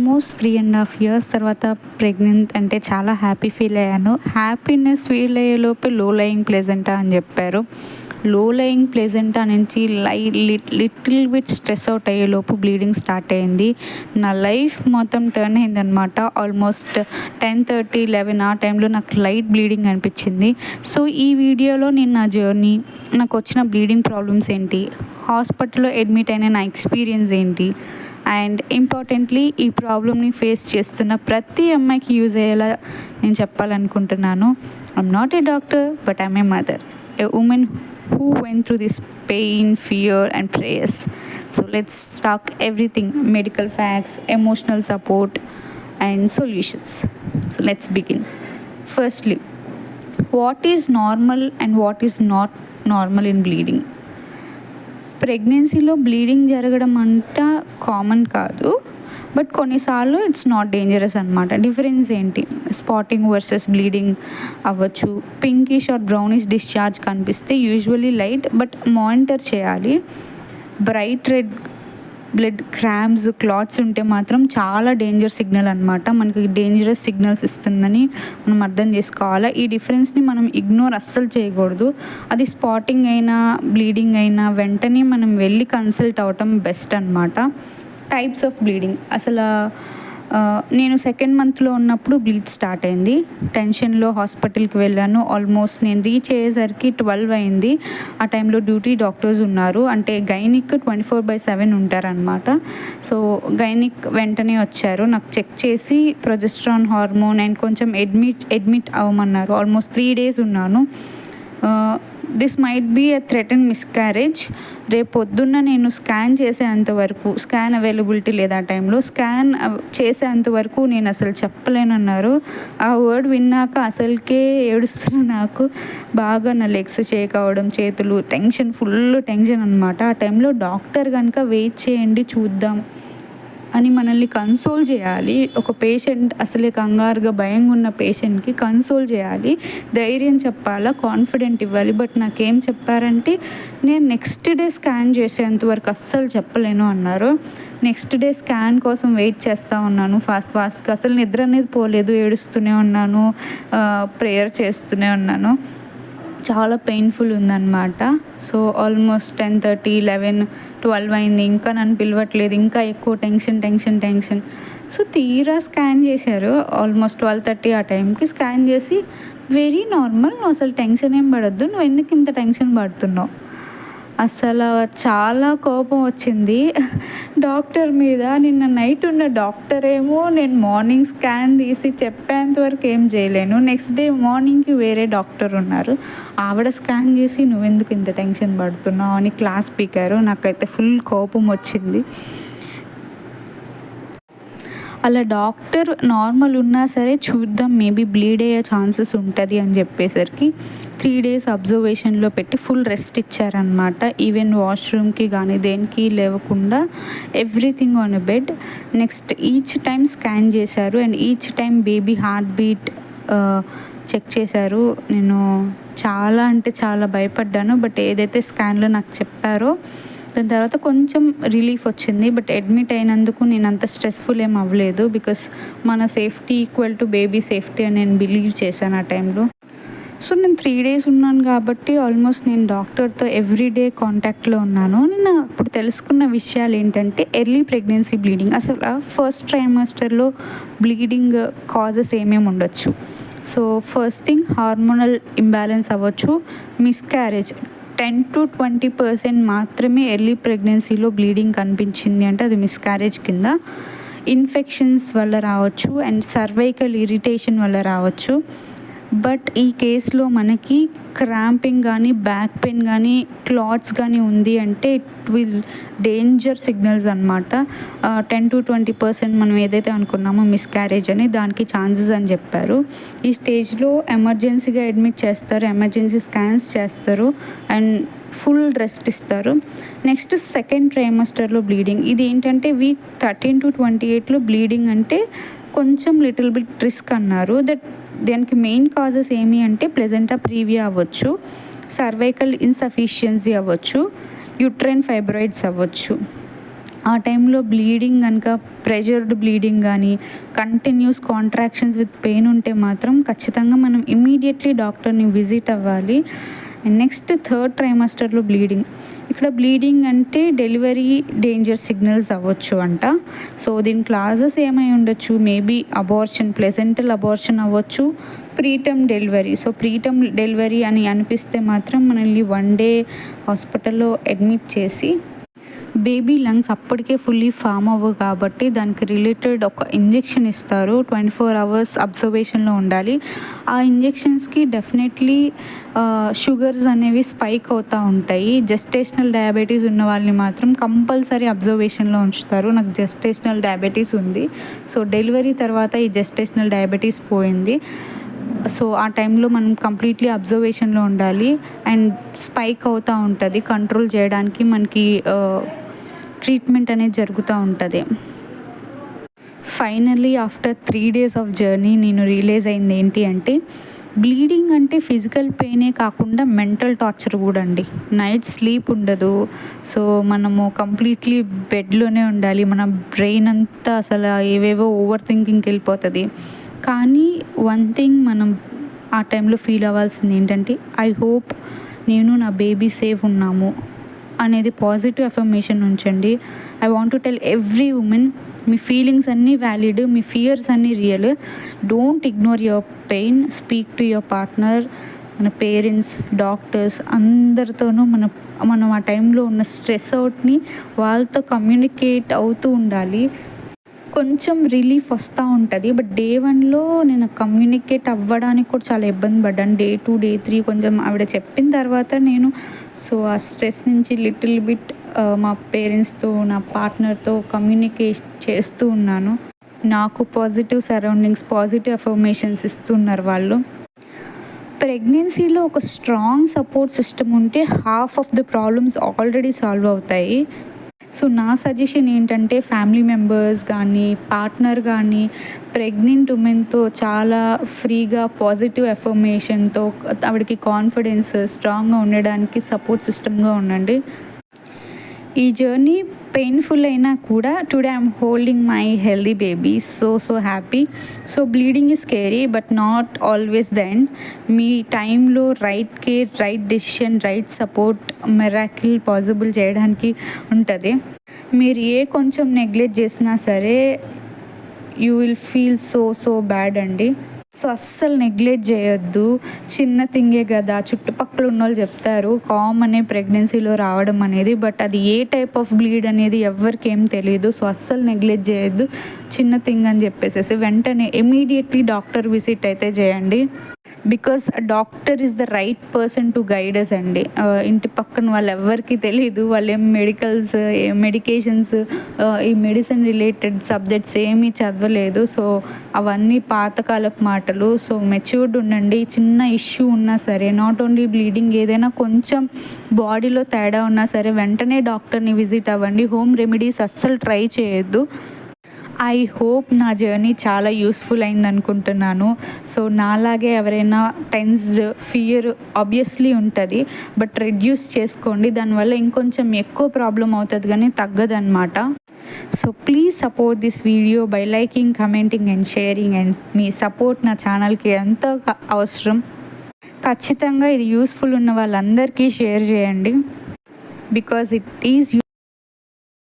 Almost three and half years తర్వాత pregnant అంటే చాలా హ్యాపీ ఫీల్ అయ్యాను. హ్యాపీనెస్ ఫీల్ అయ్యే లోపే లో లయింగ్ ప్లెజెంటా అని చెప్పారు. లో లయింగ్ ప్లెజెంటా నుంచి లై లిటిల్ బిట్ స్ట్రెస్ అవుట్ అయ్యేలోపు బ్లీడింగ్ స్టార్ట్ అయింది. నా లైఫ్ మొత్తం టర్న్ అయిందనమాట ఆల్మోస్ట్ టెన్ థర్టీ లెవెన్ ఆ టైంలో నాకు లైట్ బ్లీడింగ్ అనిపించింది. సో ఈ వీడియోలో నేను నా జర్నీ నాకు వచ్చిన బ్లీడింగ్ ప్రాబ్లమ్స్ ఏంటి? హాస్పిటల్లో అడ్మిట్ అయిన నా ఎక్స్పీరియన్స్ ఏంటి? అండ్ ఇంపార్టెంట్లీ ఈ ప్రాబ్లమ్ని ఫేస్ చేస్తున్న ప్రతి అమ్మాయికి యూజ్ అయ్యేలా నేను చెప్పాలనుకుంటున్నాను. I'm not a doctor but I'm a mother a woman who went through this pain fear and prayers so let's talk everything medical facts emotional support and solutions so let's begin firstly what is normal and what is not normal in bleeding ప్రెగ్నెన్సీలో bleeding జరగడం అంట common కాదు. But కొన్నిసార్లు it's not dangerous అనమాట difference ఏంటి? Spotting versus bleeding అవ్వచ్చు. Pinkish or brownish discharge కనిపిస్తే usually light but monitor చేయాలి. Bright red blood cramps clots ఉంటే మాత్రం చాలా డేంజర్ సిగ్నల్ అనమాట మనకి డేంజరస్ సిగ్నల్స్ ఇస్తుందని మనం అర్థం చేసుకోవాలి. ఈ డిఫరెన్స్ని మనం ఇగ్నోర్ అస్సలు చేయకూడదు. అది స్పాటింగ్ అయినా బ్లీడింగ్ అయినా వెంటనే మనం వెళ్ళి కన్సల్ట్ అవటం బెస్ట్ అనమాట టైప్స్ ఆఫ్ బ్లీడింగ్. అసలు నేను సెకండ్ మంత్లో ఉన్నప్పుడు బ్లీడ్ స్టార్ట్ అయింది. టెన్షన్లో హాస్పిటల్కి వెళ్ళాను. ఆల్మోస్ట్ నేను రీచ్ అయ్యేసరికి ట్వెల్వ్ అయింది. ఆ టైంలో డ్యూటీ డాక్టర్స్ ఉన్నారు. అంటే gynaec twenty four by seven ఉంటారనమాట సో గైనిక్ వెంటనే వచ్చారు. నాకు చెక్ చేసి ప్రొజెస్ట్రాన్ హార్మోన్ అండ్ కొంచెం అడ్మిట్ అడ్మిట్ అవ్వమన్నారు. ఆల్మోస్ట్ త్రీ డేస్ ఉన్నాను. This might be a threaten and miscarriage. రేపు పొద్దున్న నేను స్కాన్ చేసేంత వరకు స్కాన్ అవైలబిలిటీ లేదా ఆ టైంలో స్కాన్ చేసేంత వరకు నేను అసలు చెప్పలేనన్నారు. ఆ వర్డ్ విన్నాక అసలుకే ఏడుస్తున్న నాకు. బాగా నా లెగ్స్ షేక్ అవ్వడం చేతులు టెన్షన్ ఫుల్ టెన్షన్ అనమాట ఆ టైంలో డాక్టర్ కనుక వెయిట్ చేయండి చూద్దాం. అని మనల్ని కన్సోల్ చేయాలి. ఒక పేషెంట్ అసలే కంగారుగా భయంగా ఉన్న పేషెంట్కి కన్సోల్ చేయాలి. ధైర్యం చెప్పాలా? కాన్ఫిడెంట్ ఇవ్వాలి. బట్ నాకేం చెప్పారంటే నేను నెక్స్ట్ డే స్కాన్ చేసేంత వరకు అస్సలు చెప్పలేను అన్నారు. నెక్స్ట్ డే స్కాన్ కోసం వెయిట్ చేస్తూ ఉన్నాను. ఫాస్ట్ ఫాస్ట్గా అసలు నిద్ర అనేది పోలేదు. ఏడుస్తూనే ఉన్నాను. ప్రేయర్ చేస్తూనే ఉన్నాను. చాలా పెయిన్ఫుల్ ఉందన్నమాట. So almost ten thirty eleven twelve అయింది. ఇంకా నన్ను పిలవట్లేదు. ఇంకా ఎక్కువ టెన్షన్ టెన్షన్ టెన్షన్ సో తీరా స్కాన్ చేశారు. ఆల్మోస్ట్ ట్వెల్వ్ థర్టీ ఆ టైంకి స్కాన్ చేసి వెరీ నార్మల్ నువ్వు అసలు టెన్షన్ ఏం పడద్దు. నువ్వు ఎందుకు ఇంత టెన్షన్ పడుతున్నావు? అసలు చాలా కోపం వచ్చింది. డాక్టర్ మీద నిన్న నైట్ ఉన్న డాక్టర్ ఏమో నేను మార్నింగ్ స్కాన్ తీసి చెప్పేంత వరకు ఏం చేయలేను. నెక్స్ట్ డే మార్నింగ్కి వేరే డాక్టర్ ఉన్నారు. ఆవిడ స్కాన్ చేసి నువ్వెందుకు ఇంత టెన్షన్ పడుతున్నావు? అని క్లాస్ పీకారు. నాకైతే ఫుల్ కోపం వచ్చింది. అలా డాక్టర్ నార్మల్ ఉన్నా సరే చూద్దాం. మేబీ బ్లీడ్ అయ్యే ఛాన్సెస్ ఉంటుంది అని చెప్పేసరికి త్రీ డేస్ అబ్జర్వేషన్లో పెట్టి ఫుల్ రెస్ట్ ఇచ్చారనమాట ఈవెన్ వాష్రూమ్కి కానీ దేనికి లేవకుండా everything on a bed. Next each time scan చేశారు and each time baby heartbeat check చేశారు. నేను చాలా అంటే చాలా భయపడ్డాను బట్ ఏదైతే స్కాన్లో నాకు చెప్పారో దాని తర్వాత కొంచెం రిలీఫ్ వచ్చింది. బట్ అడ్మిట్ అయినందుకు నేను అంత స్ట్రెస్ఫుల్ ఏం అవ్వలేదు బికాస్ మన safety equal to baby safety అని నేను బిలీవ్ చేశాను ఆ టైంలో. సో నేను త్రీ డేస్ ఉన్నాను కాబట్టి ఆల్మోస్ట్ నేను డాక్టర్తో ఎవ్రీ డే కాంటాక్ట్లో ఉన్నాను. నేను అప్పుడు తెలుసుకున్న విషయాలు ఏంటంటే ఎర్లీ ప్రెగ్నెన్సీ బ్లీడింగ్ అసలు ఫస్ట్ ట్రైమాస్టర్లో బ్లీడింగ్ కాజెస్ ఏమేమి ఉండొచ్చు? So first thing hormonal imbalance అవ్వచ్చు. Miscarriage ten to twenty percent మాత్రమే ఎర్లీ ప్రెగ్నెన్సీలో బ్లీడింగ్ కనిపించింది అంటే అది మిస్క్యారేజ్ కింద. ఇన్ఫెక్షన్స్ వల్ల రావచ్చు అండ్ సర్వైకల్ ఇరిటేషన్ వల్ల రావచ్చు. బట్ ఈ కేసులో మనకి క్రాంపింగ్ కానీ బ్యాక్ పెయిన్ కానీ క్లాట్స్ కానీ ఉంది అంటే ఇట్ విల్ డేంజర్ సిగ్నల్స్ అనమాట టెన్ టు ట్వంటీ పర్సెంట్ మనం ఏదైతే అనుకున్నామో మిస్క్యారేజ్ అని దానికి ఛాన్సెస్ అని చెప్పారు. ఈ స్టేజ్లో ఎమర్జెన్సీగా అడ్మిట్ చేస్తారు ఎమర్జెన్సీ స్కాన్స్ చేస్తారు అండ్ ఫుల్ రెస్ట్ ఇస్తారు. నెక్స్ట్ సెకండ్ ట్రైమస్టర్లో బ్లీడింగ్. ఇది ఏంటంటే వీక్ థర్టీన్ టు ట్వంటీ ఎయిట్లో బ్లీడింగ్ అంటే కొంచెం లిటిల్ బిట్ రిస్క్ అన్నారు. దట్ దానికి మెయిన్ కాజెస్ ఏమి అంటే ప్లెజెంటా ప్రీవియా అవ్వచ్చు సర్వైకల్ ఇన్సఫిషియన్సీ అవ్వచ్చు యుట్రైన్ ఫైబ్రాయిడ్స్ అవ్వచ్చు. ఆ టైంలో బ్లీడింగ్ కనుక ప్రెషర్డ్ బ్లీడింగ్ కానీ కంటిన్యూస్ కాంట్రాక్షన్స్ విత్ పెయిన్ ఉంటే మాత్రం ఖచ్చితంగా మనం ఇమీడియట్లీ డాక్టర్ని విజిట్ అవ్వాలి. నెక్స్ట్ థర్డ్ ట్రైమాస్టర్లో బ్లీడింగ్ ఇక్కడ బ్లీడింగ్ అంటే డెలివరీ డేంజర్ సిగ్నల్స్ అవ్వచ్చు అంట. సో దీని క్లాజెస్ ఏమై ఉండొచ్చు? మేబీ అబార్షన్ ప్లెజెంటల్ అబార్షన్ అవ్వచ్చు. Preterm delivery so preterm delivery అని అనిపిస్తే మాత్రం మనల్ని వన్ డే హాస్పిటల్లో అడ్మిట్ చేసి బేబీ లంగ్స్ అప్పటికే ఫుల్లీ ఫామ్ అవ్వవు కాబట్టి దానికి రిలేటెడ్ ఒక ఇంజెక్షన్ ఇస్తారు. ట్వంటీ ఫోర్ అవర్స్ అబ్జర్వేషన్లో ఉండాలి. ఆ ఇంజెక్షన్స్కి డెఫినెట్లీ షుగర్స్ అనేవి స్పైక్ అవుతూ ఉంటాయి. జెస్టేషనల్ డయాబెటీస్ ఉన్న వాళ్ళని మాత్రం కంపల్సరీ అబ్జర్వేషన్లో ఉంచుతారు. నాకు జెస్టేషనల్ డయాబెటీస్ ఉంది. సో డెలివరీ తర్వాత ఈ జెస్టేషనల్ డయాబెటీస్ పోయింది. సో ఆ టైంలో మనం కంప్లీట్లీ అబ్జర్వేషన్లో ఉండాలి. అండ్ స్పైక్ అవుతూ ఉంటుంది. కంట్రోల్ చేయడానికి మనకి ట్రీట్మెంట్ అనేది జరుగుతూ ఉంటుంది. Finally after three days of journey నేను రియలైజ్ అయింది ఏంటి అంటే బ్లీడింగ్ అంటే ఫిజికల్ పెయినే కాకుండా మెంటల్ టార్చర్ కూడా అండి. నైట్ స్లీప్ ఉండదు. సో మనము కంప్లీట్లీ బెడ్లోనే ఉండాలి. మన బ్రెయిన్ అంతా అసలు ఏవేవో ఓవర్ థింకింగ్కి వెళ్ళిపోతుంది. కానీ వన్ థింగ్ మనం ఆ టైంలో ఫీల్ అవ్వాల్సింది ఏంటంటే ఐ హోప్ నేను నా బేబీ సేఫ్ ఉన్నాము. అనేది పాజిటివ్ అఫర్మేషన్ ఉంచండి. I want to tell every women me feelings అన్నీ వ్యాలిడ్ మీ ఫియర్స్ అన్నీ real don't ignore your pain speak to your partner మన పేరెంట్స్ డాక్టర్స్ అందరితోనూ మన మనం ఆ టైంలో ఉన్న స్ట్రెస్ అవుట్ని వాళ్ళతో కమ్యూనికేట్ అవుతూ ఉండాలి. కొంచెం రిలీఫ్ వస్తూ ఉంటుంది. బట్ డే వన్లో నేను కమ్యూనికేట్ అవ్వడానికి కూడా చాలా ఇబ్బంది పడ్డాను. డే టూ డే త్రీ కొంచెం ఆవిడ చెప్పిన తర్వాత నేను సో ఆ స్ట్రెస్ నుంచి లిటిల్ బిట్ మా పేరెంట్స్తో నా పార్ట్నర్తో కమ్యూనికేట్ చేస్తూ ఉన్నాను. నాకు పాజిటివ్ సరౌండింగ్స్ పాజిటివ్ అఫర్మేషన్స్ ఇస్తున్నారు వాళ్ళు. ప్రెగ్నెన్సీలో ఒక స్ట్రాంగ్ సపోర్ట్ సిస్టమ్ ఉంటే half of the problems already solve అవుతాయి. సో నా సజెషన్ ఏంటంటే ఫ్యామిలీ మెంబర్స్ కానీ పార్ట్నర్ కానీ ప్రెగ్నెంట్ ఉమెన్తో చాలా ఫ్రీగా పాజిటివ్ ఎఫర్మేషన్తో ఆవిడకి కాన్ఫిడెన్స్ స్ట్రాంగ్గా ఉండడానికి సపోర్ట్ సిస్టమ్గా ఉండండి. ఈ జర్నీ పెయిన్ఫుల్ అయినా కూడా today I'm holding my healthy baby so so happy so bleeding is scary but not always the end మీ టైంలో right care right decision right support miracle possible చేయడానికి ఉంటుంది. మీరు ఏ కొంచెం నెగ్లెక్ట్ చేసినా సరే you will feel so so bad అండి. So అస్సలు నెగ్లెక్ట్ చేయొద్దు. చిన్న థింగే కదా. చుట్టుపక్కల ఉన్న వాళ్ళు చెప్తారు కామనే ప్రెగ్నెన్సీలో రావడం అనేది బట్ అది ఏ టైప్ ఆఫ్ బ్లీడ్ అనేది ఎవరికి ఏం తెలియదు సో అస్సలు నెగ్లెక్ట్ చేయొద్దు. చిన్న థింగ్ అని చెప్పేసేసి వెంటనే ఇమీడియట్లీ డాక్టర్ విజిట్ అయితే చేయండి. Because doctor is the right person to guides అండి. ఇంటి పక్కన వాళ్ళు ఎవరికి తెలియదు వాళ్ళు ఏం మెడికల్స్ మెడికేషన్స్ ఈ మెడిసిన్ రిలేటెడ్ సబ్జెక్ట్స్ ఏమీ చదవలేదు. సో అవన్నీ పాతకాలపు మాటలు. సో మెచ్యూర్డ్ ఉండండి. చిన్న ఇష్యూ ఉన్నా సరే నాట్ ఓన్లీ బ్లీడింగ్ ఏదైనా కొంచెం బాడీలో తేడా ఉన్నా సరే వెంటనే డాక్టర్ని విజిట్ అవ్వండి. హోమ్ రెమెడీస్ అస్సలు ట్రై చేయొద్దు. ఐ హోప్ నా జర్నీ చాలా యూస్ఫుల్ అయింది అనుకుంటున్నాను సో నాలాగే ఎవరైనా టెన్స్డ్ ఫియర్ ఆబ్వియస్లీ ఉంటుంది. బట్ రెడ్యూస్ చేసుకోండి. దానివల్ల ఇంకొంచెం ఎక్కువ ప్రాబ్లం అవుతుంది కానీ తగ్గదనమాట so please support this video by liking commenting and sharing and me support నా ఛానల్కి ఎంతో అవసరం? ఖచ్చితంగా ఇది యూస్ఫుల్ ఉన్న వాళ్ళందరికీ షేర్ చేయండి. Because it is